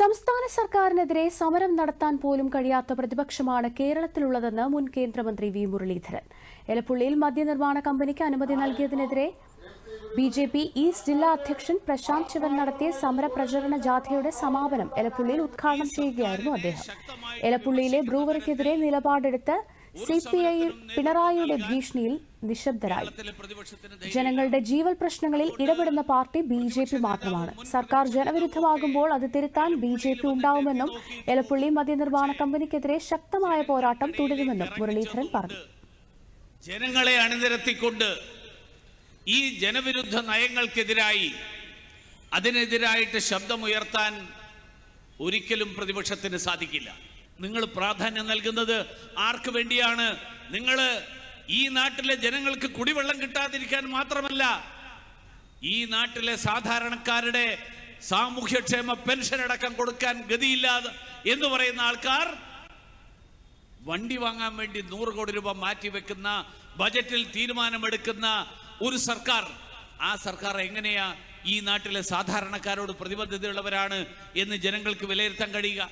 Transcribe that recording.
സംസ്ഥാന സർക്കാരിനെതിരെ സമരം നടത്താൻ പോലും കഴിയാത്ത പ്രതിപക്ഷമാണ് കേരളത്തിലുള്ളതെന്ന് മുൻ കേന്ദ്രമന്ത്രി വി മുരളീധരൻ. എലപ്പുള്ളിയിൽ മദ്യനിർമ്മാണ കമ്പനിക്ക് അനുമതി നൽകിയതിനെതിരെ ബി ജെ പി ഈസ്റ്റ് ജില്ലാ അധ്യക്ഷൻ പ്രശാന്ത് ശിവൻ നടത്തിയ സമര പ്രചരണ ജാഥയുടെ സമാപനം എലപ്പുള്ളിയിൽ ഉദ്ഘാടനം ചെയ്യുകയായിരുന്നു അദ്ദേഹം. എലപ്പുള്ളിയിലെ ബ്രൂവറിക്കെതിരെ നിലപാടെടുത്ത് സി പി ഐ പിണറായിയുടെ ഭീഷണിയിൽ നിശബ്ദരായി. ജനങ്ങളുടെ ജീവൽ പ്രശ്നങ്ങളിൽ ഇടപെടുന്ന പാർട്ടി ബി ജെ പി മാത്രമാണ്. സർക്കാർ ജനവിരുദ്ധമാകുമ്പോൾ അത് തിരുത്താൻ ബി ജെ പി ഉണ്ടാവുമെന്നും എലപ്പുള്ളി മദ്യനിർമ്മാണ കമ്പനിക്കെതിരെ ശക്തമായ പോരാട്ടം തുടരുമെന്നും മുരളീധരൻ പറഞ്ഞു. ജനങ്ങളെ അണിനിരത്തിക്കൊണ്ട് ഈ ജനവിരുദ്ധ നയങ്ങൾക്കെതിരായി അതിനെതിരായിട്ട് ശബ്ദമുയർത്താൻ ഒരിക്കലും പ്രതിപക്ഷത്തിന് സാധിക്കില്ല. നിങ്ങൾ പ്രാധാന്യം നൽകുന്നത് ആർക്ക് വേണ്ടിയാണ്? നിങ്ങൾ ഈ നാട്ടിലെ ജനങ്ങൾക്ക് കുടിവെള്ളം കിട്ടാതിരിക്കാൻ മാത്രമല്ല ഈ നാട്ടിലെ സാധാരണക്കാരുടെ സാമൂഹ്യക്ഷേമ പെൻഷൻ അടക്കം കൊടുക്കാൻ ഗതിയില്ലാതെ എന്ന് പറയുന്ന ആൾക്കാർ വണ്ടി വാങ്ങാൻ വേണ്ടി നൂറ് കോടി രൂപ മാറ്റിവെക്കുന്ന ബജറ്റിൽ തീരുമാനമെടുക്കുന്ന ഒരു സർക്കാർ. ആ സർക്കാർ എങ്ങനെയാ ഈ നാട്ടിലെ സാധാരണക്കാരോട് പ്രതിബദ്ധതയുള്ളവരാണ് എന്ന് ജനങ്ങൾക്ക് വിലയിരുത്താൻ കഴിയുക?